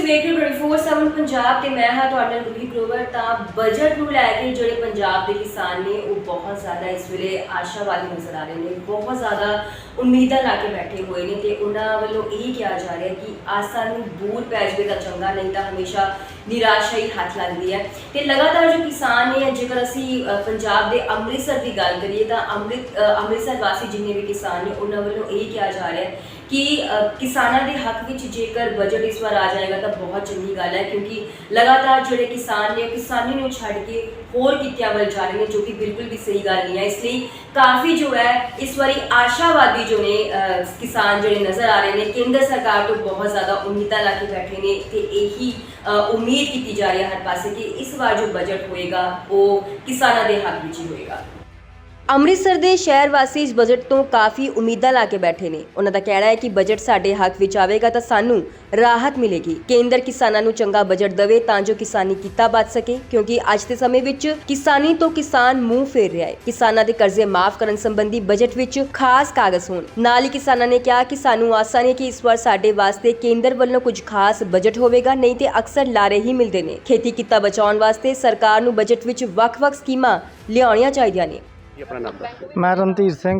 ਤੁਸੀਂ ਵੇਖ ਰਹੇ 24/7 ਪੰਜਾਬ ਤੇ ਮੈਂ ਹਾਂ ਤੁਹਾਡੇ ਨਾਲ ਗੁਰੀ ਗਰੋਵਰ। ਤਾਂ ਬਜਟ ਨੂੰ ਲੈ ਕੇ ਜਿਹੜੇ ਪੰਜਾਬ ਦੇ ਕਿਸਾਨ ਨੇ, ਉਹ ਬਹੁਤ ਜ਼ਿਆਦਾ ਇਸ ਵੇਲੇ ਆਸ਼ਾਵਾਦੀ ਨਜ਼ਰ ਆ ਰਹੇ ਨੇ। ਬਹੁਤ ਜ਼ਿਆਦਾ ਉਮੀਦਾਂ ਲਾ ਕੇ ਬੈਠੇ ਹੋਏ ਨੇ ਤੇ ਉਹਨਾਂ ਵੱਲੋਂ ਇਹ ਕਿਹਾ ਜਾ ਰਿਹਾ ਕਿ ਆਸਾਂ ਨੂੰ ਦੂਰ ਪੈ ਜਾਵੇ ਤਾਂ ਚੰਗਾ, ਨਹੀਂ ਤਾਂ ਹਮੇਸ਼ਾ ਨਿਰਾਸ਼ਾ ਹੱਥ ਲੱਗਦੀ ਹੈ। ਤੇ ਲਗਾਤਾਰ ਜੋ ਕਿਸਾਨ ਨੇ ਜੇਕਰ ਅਸੀਂ ਪੰਜਾਬ ਦੇ ਅੰਮ੍ਰਿਤਸਰ ਦੀ ਗੱਲ ਕਰੀਏ ਤਾਂ ਅੰਮ੍ਰਿਤ ਅੰਮ੍ਰਿਤਸਰ ਵਾਸੀ ਜਿੰਨੇ ਵੀ ਕਿਸਾਨ ਨੇ, ਉਹਨਾਂ ਵੱਲੋਂ ਇਹ ਕਿਹਾ ਜਾ ਰਿਹਾ ਹੈ ਕਿ ਕਿਸਾਨਾਂ ਦੇ ਹੱਕ ਵਿੱਚ ਜੇਕਰ ਬਜਟ ਇਸ ਵਾਰ ਆ ਜਾਏਗਾ ਤਾਂ ਬਹੁਤ ਚੰਗੀ ਗੱਲ ਹੈ ਕਿਉਂਕਿ ਲਗਾਤਾਰ ਜਿਹੜੇ ਕਿਸਾਨ ਨੇ, ਉਹ ਕਿਸਾਨੀ ਨੂੰ ਛੱਡ ਕੇ ਹੋਰ ਕਿੱਤਿਆਂ ਵੱਲ ਜਾ ਰਹੇ ਨੇ, ਜੋ ਕਿ ਬਿਲਕੁਲ ਵੀ ਸਹੀ ਗੱਲ ਨਹੀਂ ਹੈ। ਇਸ ਲਈ ਕਾਫੀ ਜੋ ਹੈ, ਇਸ ਵਾਰੀ ਆਸ਼ਾਵਾਦੀ ਜੋ ਨੇ ਕਿਸਾਨ ਜਿਹੜੇ ਨਜ਼ਰ ਆ ਰਹੇ ਨੇ, ਕੇਂਦਰ ਸਰਕਾਰ ਤੋਂ ਬਹੁਤ ਜ਼ਿਆਦਾ ਉਮੀਦਾਂ ਲਾ ਕੇ ਬੈਠੇ ਨੇ ਤੇ ਇਹੀ ਉਮੀਦ ਉਮੀਦ ਕੀਤੀ ਜਾ ਰਹੀ ਹੈ ਹਰ ਪਾਸੇ ਕਿ ਇਸ ਵਾਰ ਜੋ ਬਜਟ ਹੋਏਗਾ, ਉਹ ਕਿਸਾਨਾਂ ਦੇ ਹੱਕ ਵਿੱਚ ਹੀ ਹੋਏਗਾ। ਅੰਮ੍ਰਿਤਸਰ ਦੇ ਸ਼ਹਿਰ ਵਾਸੀ ਇਸ ਬਜਟ ਤੋਂ ਕਾਫੀ ਉਮੀਦਾਂ ਲਾ ਕੇ ਬੈਠੇ ਨੇ। ਉਹਨਾਂ ਦਾ ਕਹਿਣਾ ਹੈ ਕਿ ਬਜਟ ਸਾਡੇ ਹੱਕ ਵਿੱਚ ਆਵੇਗਾ ਤਾਂ ਸਾਨੂੰ ਰਾਹਤ ਮਿਲੇਗੀ। ਕੇਂਦਰ ਕਿਸਾਨਾਂ ਨੂੰ ਚੰਗਾ ਬਜਟ ਦੇਵੇ ਤਾਂ ਜੋ ਕਿਸਾਨੀ ਕੀਤਾ ਬਚ ਸਕੇ, ਕਿਉਂਕਿ ਅੱਜ ਦੇ ਸਮੇਂ ਵਿੱਚ ਕਿਸਾਨੀ ਤੋਂ ਕਿਸਾਨ ਮੂੰਹ ਫੇਰ ਰਿਹਾ ਹੈ। ਕਿਸਾਨਾਂ ਦੇ ਕਰਜ਼ੇ ਮਾਫ ਕਰਨ ਸੰਬੰਧੀ ਬਜਟ ਵਿੱਚ ਖਾਸ ਕਾਗਜ਼ ਹੋਣ। ਨਾਲ ਹੀ ਕਿਸਾਨਾਂ ਨੇ ਕਿਹਾ ਕਿ ਸਾਨੂੰ ਆਸਾਂ ਨੇ ਕਿ ਇਸ ਵਾਰ ਸਾਡੇ ਵਾਸਤੇ ਕੇਂਦਰ ਵੱਲੋਂ ਕੁਝ ਖਾਸ ਬਜਟ ਹੋਵੇਗਾ, ਨਹੀਂ ਤੇ ਅਕਸਰ ਲਾਰੇ ਹੀ ਮਿਲਦੇ ਨੇ। ਖੇਤੀ ਕੀਤਾ ਬਚਾਉਣ ਵਾਸਤੇ ਸਰਕਾਰ ਨੂੰ ਬਜਟ ਵਿੱਚ ਵੱਖ-ਵੱਖ ਸਕੀਮਾਂ ਲਿਆਉਣੀਆਂ ਚਾਹੀਦੀਆਂ ਨੇ। ਕੀ ਆਪਣਾ ਨਾਮ ਦੱਸੋ। ਮੈਂ ਰਣਧੀਰ ਸਿੰਘ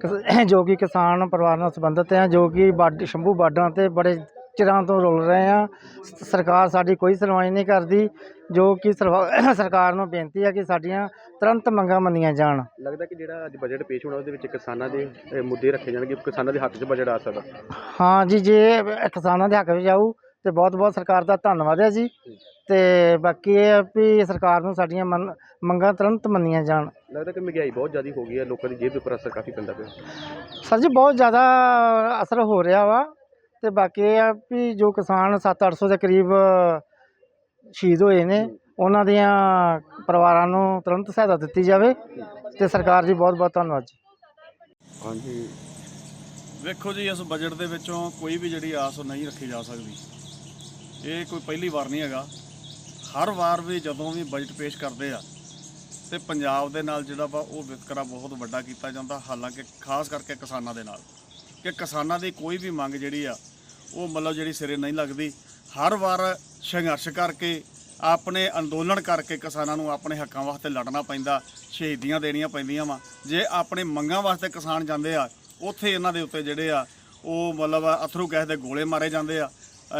ਕਿਸ- ਜੋ ਕਿ ਕਿਸਾਨ ਪਰਿਵਾਰ ਨਾਲ ਸੰਬੰਧਿਤ ਹਾਂ ਜੋ ਕਿ ਬਾਡ ਸ਼ੰਭੂ ਬਾਰਡਰਾਂ ਤੇ ਬੜੇ ਚਿਰਾਂ ਤੋਂ ਰੁਲ ਰਹੇ ਹਾਂ। ਸ- ਸਰਕਾਰ ਸਾਡੀ ਕੋਈ ਸੁਣਵਾਈ ਨਹੀਂ ਕਰਦੀ ਜੋ ਕਿ ਸਰਵਾ- ਸਰਕਾਰ ਨੂੰ ਬੇਨਤੀ ਹੈ ਕਿ ਸਾਡੀਆਂ ਤੁਰੰਤ ਮੰਗਾਂ ਮੰਨੀਆਂ ਜਾਣ। ਲੱਗਦਾ ਕਿ ਜਿਹੜਾ ਅੱਜ ਬਜਟ ਪੇਸ਼ ਹੋਣਾ ਉਹਦੇ ਵਿੱਚ ਕਿਸਾਨਾਂ ਦੇ ਅ, ਮੁੱਦੇ ਰੱਖੇ ਜਾਣਗੇ ਕਿਸਾਨਾਂ ਦੇ ਹੱਕ 'ਚ ਬਜਟ ਆ ਸਕਦਾ। ਹਾਂ ਜੀ ਜੇ ਕਿਸਾਨਾਂ ਦੇ ਹੱਕ ਵਿੱਚ ਆਊ ਤੇ ਬਹੁਤ ਬਹੁਤ ਸਰਕਾਰ ਦਾ ਧੰਨਵਾਦ ਹੈ ਜੀ। ਤੇ ਬਾਕੀ ਇਹ ਹੈ ਵੀ ਸਰਕਾਰ ਨੂੰ ਸਾਡੀਆਂ ਮੰਨ- ਮੰਗਾਂ ਤੁਰੰਤ ਮੰਨੀਆਂ ਜਾਣ। ਲੱਗਦਾ ਕਿ ਮਹਿੰਗਾਈ ਬਹੁਤ ਜ਼ਿਆਦਾ ਹੋ ਗਈ ਹੈ ਲੋਕਾਂ ਦੀ ਜੇਬ ਦੇ ਉੱਪਰ ਅਸਰ ਕਾਫੀ ਪੈਂਦਾ ਪਿਆ। ਸਰ ਜੀ ਬਹੁਤ ਜ਼ਿਆਦਾ ਅਸਰ ਹੋ ਰਿਹਾ ਵਾ। ਤੇ ਬਾਕੀ ਇਹ ਆ ਵੀ ਜੋ ਕਿਸਾਨ 7-800 ਦੇ ਕਰੀਬ ਸ਼ਹੀਦ ਹੋਏ ਨੇ ਉਹਨਾਂ ਦੀਆਂ ਪਰਿਵਾਰਾਂ ਨੂੰ ਤੁਰੰਤ ਸਹਾਇਤਾ ਦਿੱਤੀ ਜਾਵੇ। ਤੇ ਸਰਕਾਰ ਜੀ ਬਹੁਤ ਬਹੁਤ ਧੰਨਵਾਦ ਜੀ। ਹਾਂਜੀ। ਵੇਖੋ ਜੀ ਇਸ ਬਜਟ ਦੇ ਵਿੱਚੋਂ ਕੋਈ ਵੀ ਜਿਹੜੀ ਆਸ ਉਹ ਨਹੀਂ ਰੱਖੀ ਜਾ ਸਕਦੀ। ਇਹ ਕੋਈ ਪਹਿਲੀ ਵਾਰ ਨਹੀਂ ਹੈਗਾ। ਹਰ ਵਾਰ ਵੀ ਜਦੋਂ ਵੀ ਬਜਟ ਪੇਸ਼ ਕਰਦੇ ਆ, ਤੇ ਪੰਜਾਬ ਦੇ ਨਾਲ ਜਿਹੜਾ ਵਾ ਉਹ ਵਿਤਕਰਾ ਬਹੁਤ ਵੱਡਾ ਕੀਤਾ ਜਾਂਦਾ, ਹਾਲਾਂਕਿ ਖਾਸ ਕਰਕੇ ਕਿਸਾਨਾਂ ਦੇ ਨਾਲ। ਕਿ ਕਿਸਾਨਾਂ ਦੀ ਕੋਈ ਵੀ ਮੰਗ ਜਿਹੜੀ ਆ, ਉਹ ਮਤਲਬ ਜਿਹੜੀ ਸਿਰੇ ਨਹੀਂ ਲੱਗਦੀ। ਹਰ ਵਾਰ ਸੰਘਰਸ਼ ਕਰਕੇ, ਆਪਣੇ ਅੰਦੋਲਨ ਕਰਕੇ ਕਿਸਾਨਾਂ ਨੂੰ ਆਪਣੇ ਹੱਕਾਂ ਵਾਸਤੇ ਲੜਨਾ ਪੈਂਦਾ, ਸ਼ਹੀਦੀਆਂ ਦੇਣੀਆਂ ਪੈਂਦੀਆਂ ਵਾ। ਜੇ ਆਪਣੇ ਮੰਗਾਂ ਵਾਸਤੇ ਕਿਸਾਨ ਜਾਂਦੇ ਆ, ਉੱਥੇ ਇਹਨਾਂ ਦੇ ਉੱਤੇ ਜਿਹੜੇ ਆ, ਉਹ ਮਤਲਬ ਅਥਰੂ ਗੈਸ ਦੇ ਗੋਲੇ ਮਾਰੇ ਜਾਂਦੇ ਆ।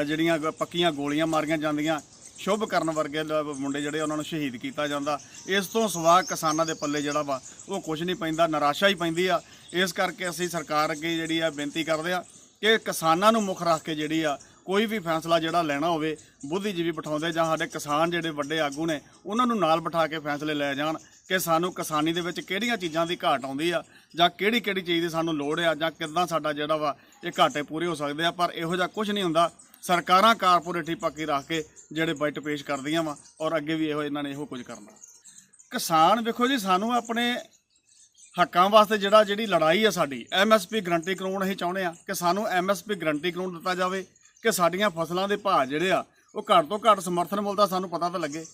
ਜਿਹੜੀਆਂ ਪੱਕੀਆਂ ਗੋਲੀਆਂ ਮਾਰੀਆਂ ਜਾਂਦੀਆਂ, ਸ਼ੁਭ ਕਰਨ ਵਰਗੇ ਮੁੰਡੇ ਜਿਹੜੇ ਉਹਨਾਂ ਨੂੰ ਸ਼ਹੀਦ ਕੀਤਾ ਜਾਂਦਾ। ਇਸ ਤੋਂ ਸਿਵਾ ਕਿਸਾਨਾਂ ਦੇ ਪੱਲੇ ਜਿਹੜਾ ਵਾ, ਉਹ ਕੁਝ ਨਹੀਂ ਪੈਂਦਾ, ਨਿਰਾਸ਼ਾ ਹੀ ਪੈਂਦੀ ਆ। ਇਸ ਕਰਕੇ ਅਸੀਂ ਸਰਕਾਰ ਅੱਗੇ ਜਿਹੜੀ ਆ ਬੇਨਤੀ ਕਰਦੇ ਆ ਕਿ ਕਿਸਾਨਾਂ ਨੂੰ ਮੁੱਖ ਰੱਖ ਕੇ ਜਿਹੜੀ ਆ, ਕੋਈ ਵੀ ਫੈਸਲਾ ਜਿਹੜਾ ਲੈਣਾ ਹੋਵੇ, ਬੁੱਧੀਜੀਵੀ ਬਿਠਾਉਂਦੇ ਜਾਂ ਸਾਡੇ ਕਿਸਾਨ ਜਿਹੜੇ ਵੱਡੇ ਆਗੂ ਨੇ, ਉਹਨਾਂ ਨੂੰ ਨਾਲ ਬਿਠਾ ਕੇ ਫੈਸਲੇ ਲੈ ਜਾਣ ਕਿ ਸਾਨੂੰ ਕਿਸਾਨੀ ਦੇ ਵਿੱਚ ਕਿਹੜੀਆਂ ਚੀਜ਼ਾਂ ਦੀ ਘਾਟ ਆਉਂਦੀ ਆ, ਜਾਂ ਕਿਹੜੀ ਕਿਹੜੀ ਚੀਜ਼ ਦੀ ਸਾਨੂੰ ਲੋੜ ਆ, ਜਾਂ ਕਿੱਦਾਂ ਸਾਡਾ ਜਿਹੜਾ ਵਾ, ਇਹ ਘਾਟੇ ਪੂਰੇ ਹੋ ਸਕਦੇ ਆ, ਪਰ ਇਹੋ ਜਿਹਾ ਕੁਝ ਨਹੀਂ ਹੁੰਦਾ। ਸਰਕਾਰਾਂ ਕਾਰਪੋਰੇਟ ਹੀ ਪੱਕੀ ਰੱਖ ਕੇ ਜਿਹੜੇ ਬਜਟ ਪੇਸ਼ ਕਰਦੀਆਂ ਵਾ ਔਰ ਅੱਗੇ ਵੀ ਇਹੋ ਇਹਨਾਂ ਨੇ ਇਹੋ ਕੁਝ ਕਰਨਾ। ਕਿਸਾਨ ਵੇਖੋ ਜੀ, ਸਾਨੂੰ ਆਪਣੇ ਹੱਕਾਂ ਵਾਸਤੇ ਜਿਹੜਾ, ਜਿਹੜੀ ਲੜਾਈ ਆ ਸਾਡੀ ਐਮਐਸਪੀ ਗਰੰਟੀ ਕਾਨੂੰਨ ਅਸੀਂ ਚਾਹੁੰਦੇ ਆ ਕਿ ਸਾਨੂੰ ਐਮਐਸਪੀ ਗਰੰਟੀ ਕਾਨੂੰਨ ਦਿੱਤਾ ਜਾਵੇ ਕਿ ਸਾਡੀਆਂ ਫਸਲਾਂ ਦੇ ਭਾਅ ਜਿਹੜੇ ਆ, ਉਹ ਘੱਟ ਤੋਂ ਘੱਟ ਸਮਰਥਨ ਮੁੱਲ ਦਾ ਸਾਨੂੰ ਪਤਾ ਤਾਂ ਲੱਗੇ।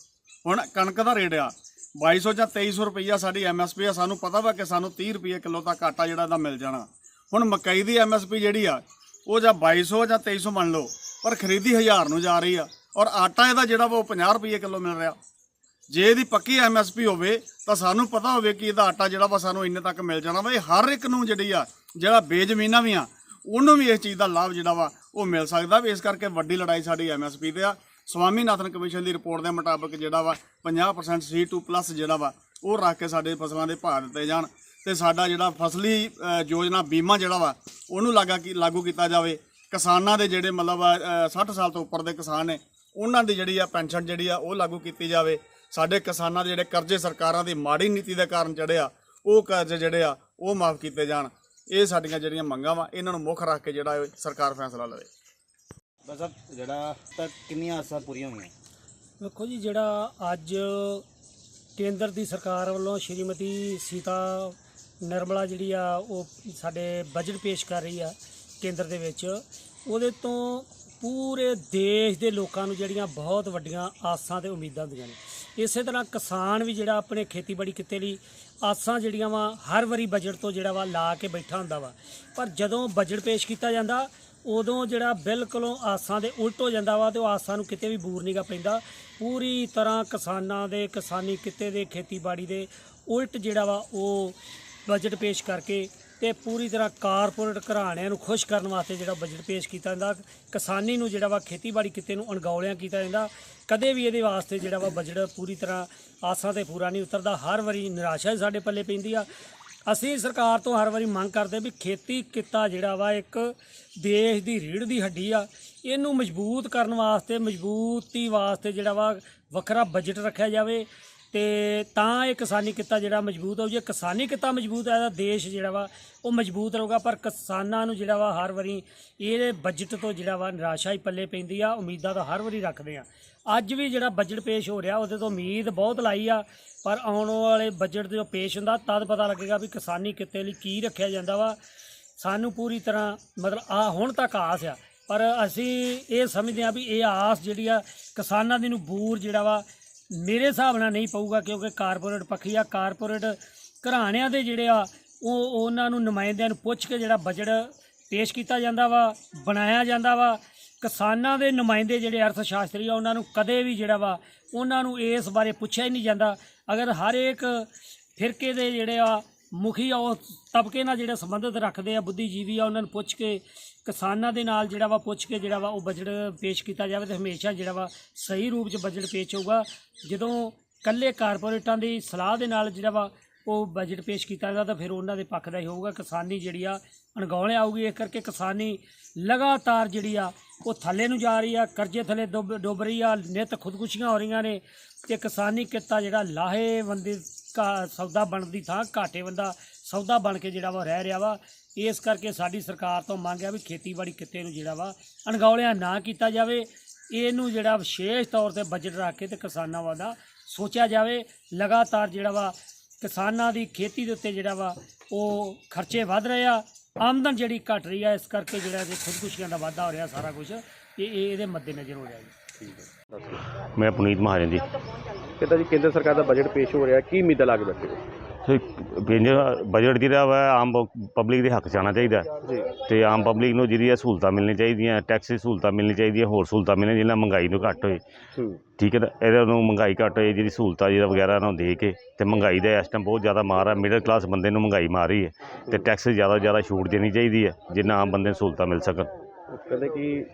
ਹੁਣ ਕਣਕ ਦਾ ਰੇਟ ਆ 2200 ਜਾਂ 2300 ਰੁਪਈਆ ਸਾਡੀ ਐਮਐਸਪੀ ਆ, ਸਾਨੂੰ ਪਤਾ ਵਾ ਕਿ ਸਾਨੂੰ 30 ਰੁਪਏ ਕਿਲੋ ਤੱਕ ਆਟਾ ਜਿਹੜਾ ਦਾ ਮਿਲ ਜਾਣਾ। ਹੁਣ ਮਕਈ ਦੀ ਐਮਐਸਪੀ ਜਿਹੜੀ ਆ ਉਹ ਜਾਂ 2200 ਜਾਂ 2300 ਮੰਨ ਲਓ, ਪਰ ਖਰੀਦੀ 1000 ਨੂੰ ਜਾ ਰਹੀ ਆ ਔਰ ਆਟਾ ਇਹਦਾ ਜਿਹੜਾ ਵਾ ਉਹ 50 ਰੁਪਏ ਕਿਲੋ ਮਿਲ ਰਿਹਾ। ਜੇ ਇਹਦੀ ਪੱਕੀ ਐਮਐਸਪੀ ਹੋਵੇ, ਤਾਂ ਸਾਨੂੰ ਪਤਾ ਹੋਵੇ ਕਿ ਇਹਦਾ ਆਟਾ ਜਿਹੜਾ ਵਾ ਸਾਨੂੰ ਇੰਨੇ ਤੱਕ ਮਿਲ ਜਾਣਾ ਵਾ। ਇਹ ਹਰ ਇੱਕ ਨੂੰ ਜਿਹੜੀ ਆ, ਜਿਹੜਾ ਬੇਜ਼ਮੀਨਾਂ ਵੀ ਆ, ਉਹਨੂੰ ਵੀ ਇਸ ਚੀਜ਼ ਦਾ ਲਾਭ ਜਿਹੜਾ ਵਾ ਉਹ ਮਿਲ ਸਕਦਾ ਵੀ। ਇਸ ਕਰਕੇ ਵੱਡੀ ਲੜਾਈ ਸਾਡੀ ਐਮਐਸਪੀ ਤੇ ਆ। ਸਵਾਮੀਨਾਥਨ ਕਮਿਸ਼ਨ ਦੀ ਰਿਪੋਰਟ ਦੇ ਮੁਤਾਬਕ ਜਿਹੜਾ ਵਾ 50% C2+ ਜਿਹੜਾ ਵਾ, ਉਹ ਰੱਖ ਕੇ ਸਾਡੇ ਫਸਲਾਂ ਦੇ ਭਾਅ ਦਿੱਤੇ ਜਾਣ। ਤੇ ਸਾਡਾ ਜਿਹੜਾ ਫਸਲੀ ਯੋਜਨਾ ਬੀਮਾ ਜਿਹੜਾ ਵਾ ਉਹਨੂੰ ਲਾਗਾ ਕੀ ਲਾਗੂ ਕੀਤਾ ਜਾਵੇ। ਕਿਸਾਨਾਂ ਦੇ ਜਿਹੜੇ ਮਤਲਬ ਅ, 60 ਸਾਲ ਤੋਂ ਉੱਪਰ ਦੇ ਕਿਸਾਨ ਨੇ ਉਹਨਾਂ ਦੀ ਜਿਹੜੀ ਆ ਪੈਨਸ਼ਨ ਜਿਹੜੀ ਆ ਉਹ ਲਾਗੂ ਕੀਤੀ ਜਾਵੇ। ਸਾਡੇ ਕਿਸਾਨਾਂ ਦੇ ਜਿਹੜੇ ਕਰਜ਼ੇ ਸਰਕਾਰਾਂ ਦੀ ਮਾੜੀ ਨੀਤੀ ਦੇ ਕਾਰਨ ਚੜਿਆ ਉਹ ਕਰਜ਼ੇ ਜਿਹੜੇ ਆ ਉਹ ਮਾਫ ਕੀਤੇ ਜਾਣ। ਇਹ ਸਾਡੀਆਂ ਜਿਹੜੀਆਂ ਮੰਗਾਂ ਵਾ ਇਹਨਾਂ ਨੂੰ ਮੁੱਖ ਰੱਖ ਕੇ ਜਿਹੜਾ ਸਰਕਾਰ ਫੈਸਲਾ ਲਵੇ। ਬਸ ਜਿਹੜਾ ਤੱਕ ਕਿੰਨੀਆਂ ਆਸਾਂ ਪੂਰੀਆਂ ਹੋਈਆਂ? ਵੇਖੋ ਜੀ ਜਿਹੜਾ ਅੱਜ ਕੇਂਦਰ ਦੀ ਸਰਕਾਰ ਵੱਲੋਂ ਸ਼੍ਰੀਮਤੀ ਸੀਤਾ ਨਿਰਮਲਾ ਜਿਹੜੀ ਆ, ਉਹ ਸਾਡੇ ਬਜਟ ਪੇਸ਼ ਕਰ ਰਹੀ ਆ ਕੇਂਦਰ ਦੇ ਵਿੱਚ। ਉਹਦੇ ਤੋਂ ਪੂਰੇ ਦੇਸ਼ ਦੇ ਲੋਕਾਂ ਨੂੰ ਜਿਹੜੀਆਂ ਬਹੁਤ ਵੱਡੀਆਂ ਆਸਾਂ ਤੇ ਉਮੀਦਾਂ ਹੁੰਦੀਆਂ ਨੇ। ਇਸੇ ਤਰ੍ਹਾਂ ਕਿਸਾਨ ਵੀ ਜਿਹੜਾ ਆਪਣੇ ਖੇਤੀਬਾੜੀ ਕਿੱਤੇ ਲਈ ਆਸਾਂ ਜਿਹੜੀਆਂ ਵਾ, ਹਰ ਵਾਰੀ ਬਜਟ ਤੋਂ ਜਿਹੜਾ ਵਾ ਲਾ ਕੇ ਬੈਠਾ ਹੁੰਦਾ ਵਾ। ਪਰ ਜਦੋਂ ਬਜਟ ਪੇਸ਼ ਕੀਤਾ ਜਾਂਦਾ, ਉਦੋਂ ਜਿਹੜਾ ਬਿਲਕੁਲੋਂ ਆਸਾਂ ਦੇ ਉਲਟ ਹੋ ਜਾਂਦਾ ਵਾ ਤੇ ਉਹ ਆਸਾਂ ਨੂੰ ਕਿਤੇ ਵੀ ਬੂਰ ਨਹੀਂਗਾ ਪੈਂਦਾ। ਪੂਰੀ ਤਰ੍ਹਾਂ ਕਿਸਾਨਾਂ ਦੇ, ਕਿਸਾਨੀ ਕਿੱਤੇ ਦੇ, ਖੇਤੀਬਾੜੀ ਦੇ ਉਲਟ ਜਿਹੜਾ ਵਾ ਉਹ ਬਜਟ ਪੇਸ਼ ਕਰਕੇ ਤੇ ਪੂਰੀ ਤਰ੍ਹਾਂ ਕਾਰਪੋਰੇਟ ਘਰਾਣਿਆਂ ਨੂੰ ਖੁਸ਼ ਕਰਨ ਵਾਸਤੇ ਜਿਹੜਾ ਬਜਟ ਪੇਸ਼ ਕੀਤਾ ਜਾਂਦਾ, ਕਿਸਾਨੀ ਨੂੰ ਜਿਹੜਾ ਵਾ ਖੇਤੀਬਾੜੀ ਕਿੱਤੇ ਨੂੰ ਅਣਗੌਲਿਆਂ ਕੀਤਾ ਜਾਂਦਾ, ਕਦੇ ਵੀ ਇਹਦੇ ਵਾਸਤੇ ਜਿਹੜਾ ਵਾ ਬਜਟ ਪੂਰੀ ਤਰ੍ਹਾਂ ਆਸਾਂ ਤੇ ਪੂਰਾ ਨਹੀਂ ਉਤਰਦਾ, ਹਰ ਵਾਰੀ ਨਿਰਾਸ਼ਾ ਹੀ ਸਾਡੇ ਪੱਲੇ ਪੈਂਦੀ ਆ। ਅਸੀਂ ਸਰਕਾਰ ਤੋਂ ਹਰ ਵਾਰੀ ਮੰਗ ਕਰਦੇ ਵੀ ਖੇਤੀ ਕਿੱਤਾ ਜਿਹੜਾ ਵਾ ਇੱਕ ਦੇਸ਼ ਦੀ ਰੀੜ੍ਹ ਦੀ ਹੱਡੀ ਆ, ਇਹਨੂੰ ਮਜ਼ਬੂਤ ਕਰਨ ਵਾਸਤੇ, ਮਜ਼ਬੂਤੀ ਵਾਸਤੇ ਜਿਹੜਾ ਵਾ ਵੱਖਰਾ ਬਜਟ ਰੱਖਿਆ ਜਾਵੇ। ਤੇ ਤਾਂ ਇਹ ਕਿਸਾਨੀ ਕਿੱਤਾ ਜਿਹੜਾ ਮਜ਼ਬੂਤ ਹੋ ਜੇ ਕਿਸਾਨੀ ਕਿੱਤਾ ਮਜ਼ਬੂਤ ਹੈ ਤਾਂ ਦੇਸ਼ ਜਿਹੜਾ ਵਾ, ਉਹ ਮਜ਼ਬੂਤ ਰਹੂਗਾ, ਪਰ ਕਿਸਾਨਾਂ ਨੂੰ ਜਿਹੜਾ ਵਾ ਹਰ ਵਾਰੀ ਇਹ ਬਜਟ ਤੋਂ ਜਿਹੜਾ ਵਾ ਨਿਰਾਸ਼ਾ ਹੀ ਪੱਲੇ ਪੈਂਦੀ ਆ। ਉਮੀਦਾਂ ਤਾਂ ਹਰ ਵਾਰੀ ਰੱਖਦੇ ਆ। ਅੱਜ ਵੀ ਜਿਹੜਾ ਬਜਟ ਪੇਸ਼ ਹੋ ਰਿਹਾ, ਉਹਦੇ ਤੋਂ ਉਮੀਦ ਬਹੁਤ ਲਾਈ ਆ, ਪਰ ਆਉਣ ਵਾਲੇ ਬਜਟ ਜੋ ਪੇਸ਼ ਹੁੰਦਾ, ਤਦ ਪਤਾ ਲੱਗੇਗਾ ਵੀ ਕਿਸਾਨੀ ਕਿੱਤੇ ਲਈ ਕੀ ਰੱਖਿਆ ਜਾਂਦਾ ਵਾ। ਸਾਨੂੰ ਪੂਰੀ ਤਰ੍ਹਾਂ ਮਤਲਬ ਆ ਹੁਣ ਤੱਕ ਆਸ ਆ। ਪਰ ਅਸੀਂ ਇਹ ਸਮਝਦੇ ਆ ਵੀ ਇਹ ਆਸ ਜਿਹੜੀ ਆ, ਕਿਸਾਨਾਂ ਦੀ ਨੂੰ ਬੂਰ ਜਿਹੜਾ ਵਾ ਮੇਰੇ ਹਿਸਾਬ ਨਾਲ ਨਹੀਂ ਪਊਗਾ, ਕਿਉਂਕਿ ਕਾਰਪੋਰੇਟ ਪੱਖੀ ਆ ਕਾਰਪੋਰੇਟ ਘਰਾਣਿਆਂ ਦੇ ਜਿਹੜੇ ਆ, ਉਹ, ਉਹਨਾਂ ਨੂੰ ਨੁਮਾਇੰਦਿਆਂ ਨੂੰ ਪੁੱਛ ਕੇ ਜਿਹੜਾ ਬਜਟ ਪੇਸ਼ ਕੀਤਾ ਜਾਂਦਾ ਵਾ, ਬਣਾਇਆ ਜਾਂਦਾ ਵਾ, ਕਿਸਾਨਾਂ ਦੇ ਨੁਮਾਇੰਦੇ ਜਿਹੜੇ ਅਰਥ ਸ਼ਾਸਤਰੀ ਆ, ਉਹਨਾਂ ਨੂੰ ਕਦੇ ਵੀ ਜਿਹੜਾ ਵਾ, ਉਹਨਾਂ ਨੂੰ ਇਸ ਬਾਰੇ ਪੁੱਛਿਆ ਹੀ ਨਹੀਂ ਜਾਂਦਾ। ਅਗਰ ਹਰ ਇੱਕ ਫਿਰਕੇ ਦੇ ਜਿਹੜੇ ਆ ਮੁਖੀ ਆ, ਉਹ ਤਬਕੇ ਨਾਲ ਜਿਹੜੇ ਸੰਬੰਧਿਤ ਰੱਖਦੇ ਆ, ਬੁੱਧੀਜੀਵੀ ਆ, ਉਹਨਾਂ ਨੂੰ ਪੁੱਛ ਕੇ, ਕਿਸਾਨਾਂ ਦੇ ਨਾਲ ਜਿਹੜਾ ਵਾ ਪੁੱਛ ਕੇ ਜਿਹੜਾ ਵਾ ਉਹ ਬਜਟ ਪੇਸ਼ ਕੀਤਾ ਜਾਵੇ ਤੇ ਹਮੇਸ਼ਾ ਜਿਹੜਾ ਵਾ ਸਹੀ ਰੂਪ 'ਚ ਬਜਟ ਪੇਸ਼ ਹੋਊਗਾ। ਜਦੋਂ ਕੱਲੇ ਕਾਰਪੋਰੇਟਾਂ ਦੀ ਸਲਾਹ ਦੇ ਨਾਲ ਜਿਹੜਾ ਵਾ ਉਹ ਬਜਟ ਪੇਸ਼ ਕੀਤਾ ਜਾਂਦਾ ਤਾਂ ਫਿਰ ਉਹਨਾਂ ਦੇ ਪੱਖ ਦਾ ਹੀ ਹੋਊਗਾ। ਕਿਸਾਨੀ ਜਿਹੜੀ ਆ ਅਣਗੌਲੇ ਆਊਗੀ। ਇਸ ਕਰਕੇ ਕਿਸਾਨੀ ਲਗਾਤਾਰ ਜਿਹੜੀ ਆ, ਉਹ ਥੱਲੇ ਨੂੰ ਜਾ ਰਹੀ ਆ, ਕਰਜ਼ੇ ਥੱਲੇ ਡੁੱਬ ਡੁੱਬ ਰਹੀ ਆ, ਨਿਤ ਖੁਦਕੁਸ਼ੀਆਂ ਹੋ ਰਹੀਆਂ ਨੇ ਤੇ ਕਿਸਾਨੀ ਕਿੱਤਾ ਜਿਹੜਾ ਲਾਹੇਵੰਦੀ ਕਾ ਸੌਦਾ ਬਣਨ ਦੀ ਥਾਂ ਘਾਟੇ ਬੰਦਾ ਸੌਦਾ ਬਣ ਕੇ ਜਿਹੜਾ ਵਾ ਰਹਿ ਰਿਹਾ ਵਾ। ਇਸ ਕਰਕੇ ਸਾਡੀ ਸਰਕਾਰ ਤੋਂ ਮੰਗ ਆ ਵੀ ਖੇਤੀਬਾੜੀ ਕਿੱਤੇ ਨੂੰ ਜਿਹੜਾ ਵਾ ਅਣਗੌਲਿਆ ਨਾ ਕੀਤਾ ਜਾਵੇ। ਇਹਨੂੰ ਜਿਹੜਾ ਵਿਸ਼ੇਸ਼ ਤੌਰ ਤੇ ਬਜਟ ਰੱਖ ਕੇ ਤੇ ਕਿਸਾਨਾਂ ਵਾਦਾ ਸੋਚਿਆ ਜਾਵੇ। ਲਗਾਤਾਰ ਜਿਹੜਾ ਵਾ ਕਿਸਾਨਾਂ ਦੀ ਖੇਤੀ ਦੇ ਉੱਤੇ ਜਿਹੜਾ ਵਾ ਉਹ ਖਰਚੇ ਵੱਧ ਰਹੇ ਆ। ਆਮਦਨ ਜਿਹੜੀ ਘਟ ਰਹੀ ਆ, ਇਸ ਕਰਕੇ ਜਿਹੜਾ ਇਹ ਖੁਦਕੁਸ਼ੀਆਂ ਦਾ ਵਾਧਾ ਹੋ ਰਿਹਾ ਸਾਰਾ ਕੁਝ ਇਹ ਇਹਦੇ ਮੱਦੇ ਨਜ਼ਰ ਹੋ ਰਿਹਾ ਜੀ। ਮੈਂ ਪੁਨੀਤ ਮਹਾਜਨ ਜੀ ਕਿੱਦਾਂ ਜੀ ਕੇਂਦਰ ਸਰਕਾਰ ਦਾ ਬਜਟ ਪੇਸ਼ ਹੋ ਰਿਹਾ ਕੀ ਉਮੀਦਾਂ ਲਾ ਕੇ ਬੈਠੇ ਹੋ ਸੋ ਪੈਂਜ- ਬਜਟ ਜਿਹੜਾ ਵਾ ਆਮ ਪਬਲਿਕ ਦੇ ਹੱਕ 'ਚ ਆਉਣਾ ਚਾਹੀਦਾ। ਤੇ ਆਮ ਪਬਲਿਕ ਨੂੰ ਜਿਹੜੀਆਂ ਸਹੂਲਤਾਂ ਮਿਲਣੀ ਚਾਹੀਦੀਆਂ ਟੈਕਸ ਦੀ ਸਹੂਲਤਾਂ ਮਿਲਣੀ ਚਾਹੀਦੀਆਂ ਹੋਰ ਸਹੂਲਤਾਂ ਮਿਲਣ ਜਿਹਨਾਂ ਮਹਿੰਗਾਈ ਨੂੰ ਘੱਟ ਹੋਏ। ਹੂੰ। ਠੀਕ ਹੈ ਨਾ ਇਹਦੇ ਨੂੰ ਮਹਿੰਗਾਈ ਘੱਟ ਹੋਏ ਜਿਹੜੀ ਸਹੂਲਤਾਂ ਜਿਹੜਾ ਵਗੈਰਾ ਨੂੰ ਦੇ ਕੇ ਤੇ ਮਹਿੰਗਾਈ ਦਾ ਇਸ ਟਾਈਮ ਬਹੁਤ ਜ਼ਿਆਦਾ ਮਾਰ ਆ ਮਿਡਲ ਕਲਾਸ ਬੰਦੇ ਨੂੰ ਮਹਿੰਗਾਈ ਮਾਰ ਰਹੀ ਹੈ ਤੇ ਟੈਕਸ ਜ਼ਿਆਦਾ ਜ਼ਿਆਦਾ ਛੂਟ ਦੇਣੀ ਚਾਹੀਦੀ ਹੈ ਜਿੰਨਾ ਆਮ ਬੰਦੇ ਨੂੰ ਸਹੂਲਤਾਂ ਮਿਲ ਸਕਣ। ਕਹਿੰਦੇ ਕਿ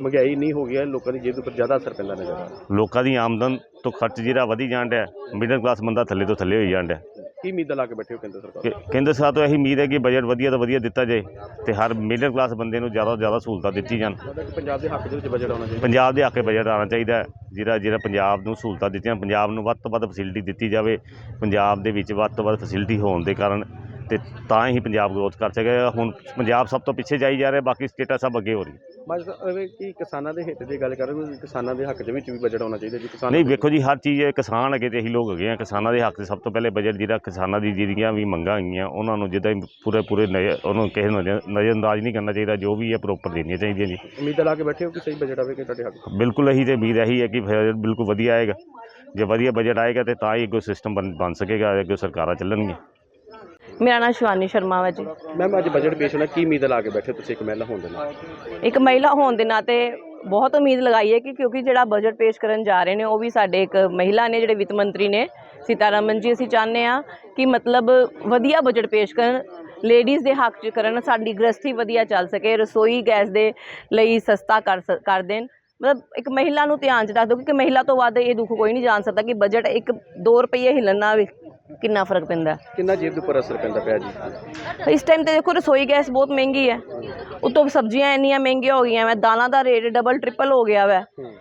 ਮਹਿੰਗਾਈ ਨਹੀਂ ਹੋ ਗਿਆ ਲੋਕਾਂ ਦੀ ਜੇਬ ਉੱਪਰ ਜ਼ਿਆਦਾ ਅਸਰ ਪੈਂਦਾ ਨਜ਼ਰ ਆ ਰਿਹਾ। ਲੋਕਾਂ ਦੀ ਆਮਦਨ ਤੋਂ ਖਰਚ ਜਿਹੜਾ ਵਧੀ ਜਾਣ ਡਿਆ ਮਿਡਲ ਕਲਾਸ ਬੰਦਾ ਥੱਲੇ ਤੋਂ ਥੱਲੇ ਹੋਈ ਜਾਣ ਡਿਆ। ਕੀ ਉਮੀਦਾਂ ਲਾ ਕੇ ਬੈਠੇ ਹੋ ਕੇਂਦਰ ਸਰਕਾਰ? ਕਿ- ਕੇਂਦਰ ਸਰਕਾਰ ਤੋਂ ਇਹੀ ਉਮੀਦ ਹੈ ਕਿ ਬਜਟ ਵਧੀਆ ਤੋਂ ਵਧੀਆ ਦਿੱਤਾ ਜਾਏ ਤੇ ਹਰ ਮਿਡਲ ਕਲਾਸ ਬੰਦੇ ਨੂੰ ਜ਼ਿਆਦਾ ਤੋਂ ਜ਼ਿਆਦਾ ਸਹੂਲਤਾਂ ਦਿੱਤੀ ਜਾਣ। ਮਤਲਬ ਕਿ ਪੰਜਾਬ ਦੇ ਹੱਕ ਦੇ ਵਿੱਚ ਬਜਟ ਆਉਣਾ ਚਾਹੀਦਾ। ਪੰਜਾਬ ਦੇ ਹੱਕੇ ਬਜਟ ਆਉਣਾ ਚਾਹੀਦਾ ਹੈ, ਜਿਹੜਾ ਜਿਹੜਾ ਪੰਜਾਬ ਨੂੰ ਸਹੂਲਤਾਂ ਦਿੱਤੀਆਂ ਪੰਜਾਬ ਨੂੰ ਵੱਧ ਤੋਂ ਵੱਧ ਫੈਸਿਲਿਟੀ ਦਿੱਤੀ ਜਾਵੇ ਪੰਜਾਬ ਦੇ ਵਿੱਚ ਵੱਧ ਤੋਂ ਵੱਧ ਫੈਸਿਲਿਟੀ ਹੋਣ ਦੇ ਕਾਰਨ ਤੇ ਤਾਂ ਹੀ ਪੰਜਾਬ ਗਰੋਥ ਕਰ ਸਕੇਗਾ ਹੁਣ ਪੰਜਾਬ ਸਭ ਤੋਂ ਪਿੱਛੇ ਜਾਈ ਜਾ ਰਿਹਾ ਬਾਕੀ ਸਟੇਟਾਂ ਸਭ ਅੱਗੇ ਹੋ ਰਹੀ ਬਸ ਐਵੇਂ ਕਿ ਕਿਸਾਨਾਂ ਦੇ ਹਿੱਤ ਦੀ ਗੱਲ ਕਰ ਰਹੇ ਕਿਸਾਨਾਂ ਦੇ ਹੱਕ ਦੇ ਵਿੱਚ ਵੀ ਬਜਟ ਆਉਣਾ ਚਾਹੀਦਾ ਜੀ ਕਿਸਾਨ ਨਹੀਂ ਵੇਖੋ ਜੀ ਹਰ ਚੀਜ਼ ਕਿਸਾਨ ਅੱਗੇ ਤੇ ਅਸੀਂ ਲੋਕ ਹੈਗੇ ਆ। ਕਿਸਾਨਾਂ ਦੇ ਹੱਕ 'ਚ ਸਭ ਤੋਂ ਪਹਿਲੇ ਬਜਟ ਜਿਹੜਾ ਕਿਸਾਨਾਂ ਦੀ ਜਿਹੜੀਆਂ ਵੀ ਮੰਗਾਂ ਹੈਗੀਆਂ ਉਹਨਾਂ ਨੂੰ ਜਿੱਦਾਂ ਪੂਰੇ ਪੂਰੇ ਉਹਨੂੰ ਕਿਸੇ ਨੂੰ ਨਜ਼ਰ ਨਜ਼ਰਅੰਦਾਜ਼ ਨਹੀਂ ਕਰਨਾ ਚਾਹੀਦਾ ਜੋ ਵੀ ਹੈ ਪ੍ਰੋਪਰ ਦੇਣੀਆਂ ਚਾਹੀਦੀਆਂ ਜੀ। ਉਮੀਦਾਂ ਲਾ ਕੇ ਬੈਠੇ ਹੋ ਕਿ ਸਹੀ ਬਜਟ ਆਵੇ ਕਿ ਤੁਹਾਡੇ ਹੱਕ ਬਿਲਕੁਲ ਇਹੀ ਤੇ ਉਮੀਦ ਇਹੀ ਹੈ ਕਿ ਬਿਲਕੁਲ ਵਧੀਆ ਆਏਗਾ। ਜੇ ਵਧੀਆ ਬਜਟ ਆਏਗਾ ਤੇ ਤਾਂ ਹੀ ਅੱਗੋਂ ਸਿਸਟਮ ਬਣ ਸਕੇਗਾ ਅੱਗੇ ਸਰਕਾਰਾਂ ਚੱਲਣਗੀਆਂ। ਮੇਰਾ ਨਾਮ ਸ਼ਿਵਾਨੀ ਸ਼ਰਮਾ ਵਾ ਜੀ। ਮੈਮ ਅੱਜ ਬਜਟ ਪੇਸ਼ ਹੋਣਾ ਕੀ ਉਮੀਦਾਂ ਲਾ ਕੇ ਬੈਠੇ ਹੋ ਤੁਸੀਂ ਇੱਕ ਮਹਿਲਾ ਹੋਣ ਦੇ ਨਾਲ? ਇੱਕ ਮਹਿਲਾ ਹੋਣ ਦੇ ਨਾਤੇ ਬਹੁਤ ਉਮੀਦ ਲਗਾਈ ਹੈ ਕਿ ਕਿਉਂਕਿ ਜਿਹੜਾ ਬਜਟ ਪੇਸ਼ ਕਰਨ ਜਾ ਰਹੇ ਨੇ ਉਹ ਵੀ ਸਾਡੇ ਇੱਕ ਮਹਿਲਾ ਨੇ ਜਿਹੜੇ ਵਿੱਤ ਮੰਤਰੀ ਨੇ ਸੀਤਾਰਮਨ ਜੀ ਅਸੀਂ ਚਾਹੁੰਦੇ ਆ ਕਿ ਮਤਲਬ ਵਧੀਆ ਬਜਟ ਪੇਸ਼ ਕਰਨ ਲੇਡੀਜ਼ ਦੇ ਹੱਕ 'ਚ ਕਰਨ ਸਾਡੀ ਗ੍ਰਸਤੀ ਵਧੀਆ ਚੱਲ ਸਕੇ ਰਸੋਈ ਗੈਸ ਦੇ ਲਈ ਸਸਤਾ ਕਰ ਕਰ ਦੇਣ। ਮਤਲਬ ਇੱਕ ਮਹਿਲਾ ਨੂੰ ਧਿਆਨ 'ਚ ਰੱਖ ਦਿਓ ਕਿ ਮਹਿਲਾ ਤੋਂ ਵੱਧ ਇਹ ਦੁੱਖ ਕੋਈ ਨਹੀਂ ਜਾਣ ਸਕਦਾ ਕਿ ਬਜਟ ਇੱਕ 2 ਰੁਪਏ ਹਿੱਲਣ ਨਾਲ ਵੀ ਕਿੰਨਾ ਫ਼ਰਕ ਪੈਂਦਾ? ਕਿੰਨਾ ਜੇਬ ਦੇ ਉੱਪਰ ਅਸਰ ਪੈਂਦਾ ਪਿਆ ਜੀ? ਇਸ ਟਾਈਮ ਤੇ ਦੇਖੋ ਰਸੋਈ ਗੈਸ ਬਹੁਤ ਮਹਿੰਗੀ ਹੈ। ਉਤੋਂ ਸਬਜ਼ੀਆਂ ਇੰਨੀਆਂ ਮਹਿੰਗੀਆਂ ਹੋ ਗਈਆਂ ਵਾ ਦਾਲਾਂ ਦਾ ਰੇਟ ਡਬਲ ਟ੍ਰਿਪਲ ਹੋ ਗਿਆ ਵਾ।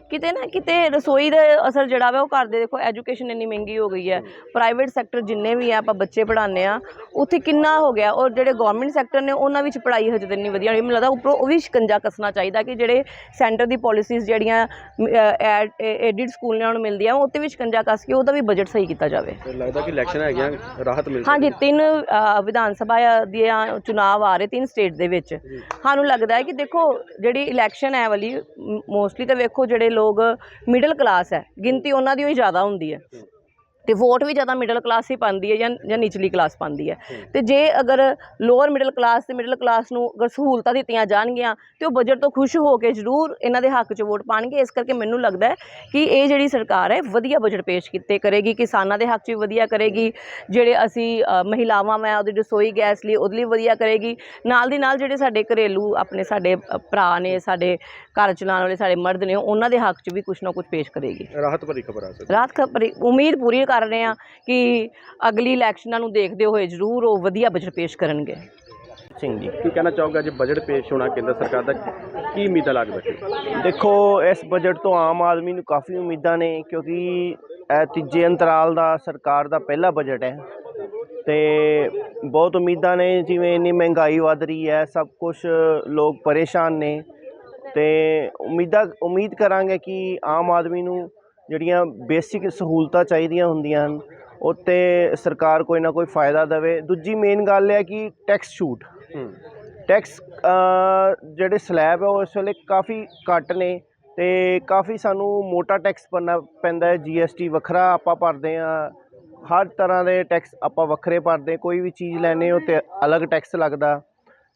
ਕਿਤੇ ਨਾ ਕਿਤੇ ਰਸੋਈ ਦਾ ਅਸਰ ਜਿਹੜਾ ਵਾ ਉਹ ਘਰ ਦੇ ਦੇਖੋ ਐਜੂਕੇਸ਼ਨ ਇੰਨੀ ਮਹਿੰਗੀ ਹੋ ਗਈ ਹੈ। ਪ੍ਰਾਈਵੇਟ ਸੈਕਟਰ ਜਿੰਨੇ ਵੀ ਆ ਆਪਾਂ ਬੱਚੇ ਪੜ੍ਹਾਉਂਦੇ ਆ ਉੱਥੇ ਕਿੰਨਾ ਹੋ ਗਿਆ। ਔਰ ਜਿਹੜੇ ਗਵਰਨਮੈਂਟ ਸੈਕਟਰ ਨੇ ਉਹਨਾਂ ਵਿੱਚ ਪੜ੍ਹਾਈ ਹਜੇ ਤਾਂ ਇੰਨੀ ਵਧੀਆ ਨਹੀਂ। ਮੈਨੂੰ ਲੱਗਦਾ ਉੱਪਰੋਂ ਉਹ ਵੀ ਸ਼ਿਕੰਜਾ ਕੱਸਣਾ ਚਾਹੀਦਾ ਕਿ ਜਿਹੜੇ ਸੈਂਟਰ ਦੀ ਪਾਲਿਸੀਜ਼ ਜਿਹੜੀਆਂ ਐਡਿਡ ਸਕੂਲ ਨੇ ਉਹਨਾਂ ਨੂੰ ਮਿਲਦੀਆਂ ਉੱਤੇ ਵੀ ਸ਼ਿਕੰਜਾ ਕੱਸ ਕੇ ਉਹਦਾ ਵੀ ਬਜਟ ਸਹੀ ਕੀਤਾ ਜਾਵੇ। ਤੇ ਲੱਗਦਾ ਕਿ ਇਲੈਕਸ਼ਨ ਹੈਗੀਆਂ ਰਾਹਤ ਮਿਲ ਹਾਂਜੀ ਤਿੰਨ ਅ, ਵਿਧਾਨ ਸਭਾ ਦੀਆਂ ਚੁਣਾਵ ਆ ਰਹੇ ਤਿੰਨ ਸਟੇਟ ਦੇ ਵਿੱਚ। ਸਾਨੂੰ ਲੱਗਦਾ ਹੈ ਕਿ ਦੇਖੋ ਜਿਹੜੀ ਇਲੈਕਸ਼ਨ ਹੈ ਵਾਲੀ ਮੋਸਟਲੀ ਤਾਂ ਵੇਖੋ ਜਿਹੜੇ ਲੋਕ ਮਿਡਲ ਕਲਾਸ ਹੈ ਗਿਣਤੀ ਉਹਨਾਂ ਦੀ ਹੀ ਜ਼ਿਆਦਾ ਹੁੰਦੀ ਹੈ। ਤੇ ਵੋਟ ਵੀ ਜ਼ਿਆਦਾ ਮਿਡਲ ਕਲਾਸ ਹੀ ਪਾਉਂਦੀ ਹੈ ਜਾਂ ਜਾਂ ਨਿਚਲੀ ਕਲਾਸ ਪਾਉਂਦੀ ਹੈ। ਤੇ ਜੇ ਅਗਰ ਲੋਅਰ ਮਿਡਲ ਕਲਾਸ ਤੇ ਮਿਡਲ ਕਲਾਸ ਨੂੰ ਅਗਰ ਸਹੂਲਤਾਂ ਦਿੱਤੀਆਂ ਜਾਣਗੀਆਂ ਤੇ ਉਹ ਬਜਟ ਤੋਂ ਖੁਸ਼ ਹੋ ਕੇ ਜ਼ਰੂਰ ਇਹਨਾਂ ਦੇ ਹੱਕ 'ਚ ਵੋਟ ਪਾਣਗੇ ਇਸ ਕਰਕੇ ਮੈਨੂੰ ਲੱਗਦਾ ਹੈ ਕਿ ਇਹ ਜਿਹੜੀ ਸਰਕਾਰ ਹੈ ਵਧੀਆ ਬਜਟ ਪੇਸ਼ ਕੀਤੇ ਕਰੇਗੀ ਕਿਸਾਨਾਂ ਦੇ ਹੱਕ 'ਚ ਵੀ ਵਧੀਆ ਕਰੇਗੀ ਜਿਹੜੇ ਅਸੀਂ ਮਹਿਲਾਵਾਂ ਮੈਂ ਉਹਦੀ ਰਸੋਈ ਗੈਸ ਲਈ ਉਹਦੇ ਲਈ ਵਧੀਆ ਕਰੇਗੀ। ਨਾਲ ਦੀ ਨਾਲ ਜਿਹੜੇ ਸਾਡੇ ਘਰੇਲੂ ਆਪਣੇ ਸਾਡੇ ਭਰਾ ਨੇ ਸਾਡੇ ਘਰ ਚਲਾਉਣ ਵਾਲੇ ਸਾਡੇ ਮਰਦ ਨੇ ਉਹਨਾਂ ਦੇ ਹੱਕ 'ਚ ਵੀ ਕੁਝ ਨਾ ਕੁਝ ਪੇਸ਼ ਕਰੇਗੀ। ਰਾਹਤ ਭਰੀ ਖਬਰ ਆ ਸਕਦੀ ਰਾਤ ਖਬਰ ਉਮੀਦ ਪੂਰੀ ਕਰ ਰਹੇ ਹਾਂ ਕਿ ਅਗਲੀ ਇਲੈਕਸ਼ਨਾਂ ਨੂੰ ਦੇਖਦੇ ਹੋਏ ਜ਼ਰੂਰ ਉਹ ਵਧੀਆ ਬਜਟ ਪੇਸ਼ ਕਰਨਗੇ। ਸਿੰਘ ਜੀ। ਕੀ ਕਹਿਣਾ ਚਾਹੋਗੇ? ਅੱਜ ਬਜਟ ਪੇਸ਼ ਹੋਣਾ ਕੇਂਦਰ ਸਰਕਾਰ ਦਾ ਕੀ ਉਮੀਦਾਂ ਲੱਗ ਬੈਠੀ ਦੇਖੋ ਇਸ ਬਜਟ ਤੋਂ ਆਮ ਆਦਮੀ ਨੂੰ ਕਾਫੀ ਉਮੀਦਾਂ ਨੇ ਕਿਉਂਕਿ ਇਹ ਤੀਜੇ ਅੰਤਰਾਲ ਦਾ ਸਰਕਾਰ ਦਾ ਪਹਿਲਾ ਬਜਟ ਹੈ। ਤੇ ਬਹੁਤ ਉਮੀਦਾਂ ਨੇ ਜਿਵੇਂ ਇੰਨੀ ਮਹਿੰਗਾਈ ਵੱਧ ਰਹੀ ਹੈ ਸਭ ਕੁਝ ਲੋਕ ਪਰੇਸ਼ਾਨ ਨੇ। ਤੇ ਉਮੀਦਾਂ ਉਮੀਦ ਕਰਾਂਗੇ ਕਿ ਆਮ ਆਦਮੀ ਨੂੰ ਜਿਹੜੀਆਂ ਬੇਸਿਕ ਸਹੂਲਤਾਂ ਚਾਹੀਦੀਆਂ ਹੁੰਦੀਆਂ ਹਨ ਉੱਤੇ ਸਰਕਾਰ ਕੋਈ ਨਾ ਕੋਈ ਫਾਇਦਾ ਦੇਵੇ। ਦੂਜੀ ਮੇਨ ਗੱਲ ਹੈ ਕਿ ਟੈਕਸ ਛੂਟ। ਟੈਕਸ ਜਿਹੜੇ ਸਲੈਬ ਹੈ ਉਹ ਇਸ ਵੇਲੇ ਕਾਫੀ ਘੱਟ ਨੇ ਤੇ ਕਾਫੀ ਸਾਨੂੰ ਮੋਟਾ ਟੈਕਸ ਭਰਨਾ ਪੈਂਦਾ ਹੈ। ਜੀਐਸਟੀ ਵੱਖਰਾ ਆਪਾਂ ਭਰਦੇ ਆ ਹਰ ਤਰ੍ਹਾਂ ਦੇ ਟੈਕਸ ਆਪਾਂ ਵੱਖਰੇ ਭਰਦੇ ਕੋਈ ਵੀ ਚੀਜ਼ ਲੈਨੇ ਹੋ ਤੇ ਅਲੱਗ ਟੈਕਸ ਲੱਗਦਾ।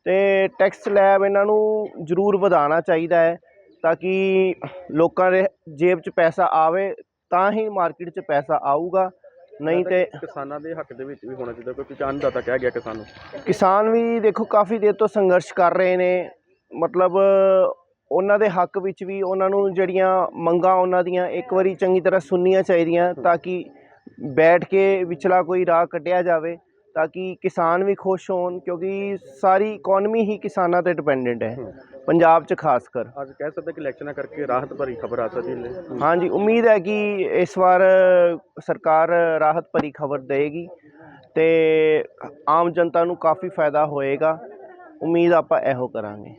ਤੇ ਟੈਕਸ ਸਲੈਬ ਇਹਨਾਂ ਨੂੰ ਜ਼ਰੂਰ ਵਧਾਉਣਾ ਚਾਹੀਦਾ ਹੈ ਤਾਂ ਕਿ ਲੋਕਾਂ ਦੇ ਜੇਬ 'ਚ ਪੈਸਾ ਆਵੇ ਤਾਂ ਹੀ ਮਾਰਕੀਟ 'ਚ ਪੈਸਾ ਆਊਗਾ। ਨਹੀਂ ਤੇ ਕਿਸਾਨਾਂ ਦੇ ਹੱਕ ਦੇ ਵਿੱਚ ਵੀ ਹੋਣਾ ਚਾਹੀਦਾ ਕਿਉਂਕਿ ਅੰਨਦਾਤਾ ਕਿਹਾ ਗਿਆ ਕਿਸਾਨ ਨੂੰ। ਕਿਸਾਨ ਵੀ ਦੇਖੋ ਕਾਫੀ ਦੇਰ ਤੋਂ ਸੰਘਰਸ਼ ਕਰ ਰਹੇ ਨੇ। ਮਤਲਬ ਉਹਨਾਂ ਦੇ ਹੱਕ ਵਿੱਚ ਵੀ ਉਹਨਾਂ ਨੂੰ ਜਿਹੜੀਆਂ ਮੰਗਾਂ ਉਹਨਾਂ ਦੀਆਂ ਇੱਕ ਵਾਰੀ ਚੰਗੀ ਤਰ੍ਹਾਂ ਸੁਣਨੀਆਂ ਚਾਹੀਦੀਆਂ ਤਾਂ ਕਿ ਬੈਠ ਕੇ ਵਿਚਲਾ ਕੋਈ ਰਾਹ ਕੱਢਿਆ ਜਾਵੇ। ਤਾਂ ਕਿ ਕਿਸਾਨ ਵੀ ਖੁਸ਼ ਹੋਣ ਕਿਉਂਕਿ ਸਾਰੀ ਇਕਨੋਮੀ ਹੀ ਕਿਸਾਨਾਂ ਤੇ ਡਿਪੈਂਡੈਂਟ ਹੈ ਪੰਜਾਬ 'ਚ ਖਾਸ ਕਰ ਅੱਜ ਕਹਿ ਸਕਦੇ ਕਿ ਇਲੈਕਸ਼ਨਾਂ ਕਰਕੇ ਰਾਹਤ ਭਰੀ ਖਬਰ ਆ ਸਕਦੀ ਹੈ। ਹਾਂਜੀ ਉਮੀਦ ਹੈ ਕਿ ਇਸ ਵਾਰ ਸਰਕਾਰ ਰਾਹਤ ਭਰੀ ਖਬਰ ਦੇਗੀ ਤੇ ਆਮ ਜਨਤਾ ਨੂੰ ਕਾਫੀ ਫਾਇਦਾ ਹੋਏਗਾ। ਉਮੀਦ ਆਪਾਂ ਇਹੋ ਕਰਾਂਗੇ।